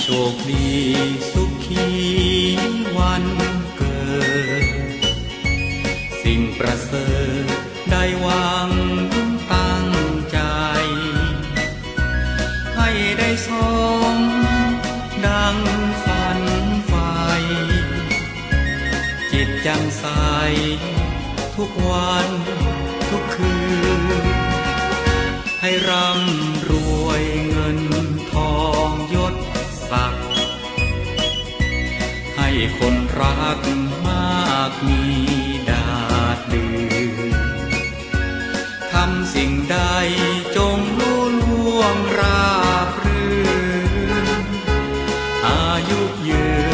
โชคดีสุขีวันเกิด สิ่งประเสริฐได้วังตั้งใจ ให้ได้สมดังฝันไฟจิตจำใสทุกวันทุกคืน ให้ร่ำ คนรักมากมีดาดดืนทำสิ่งใดจงรู้ล่วงราบรื่นอายุยืน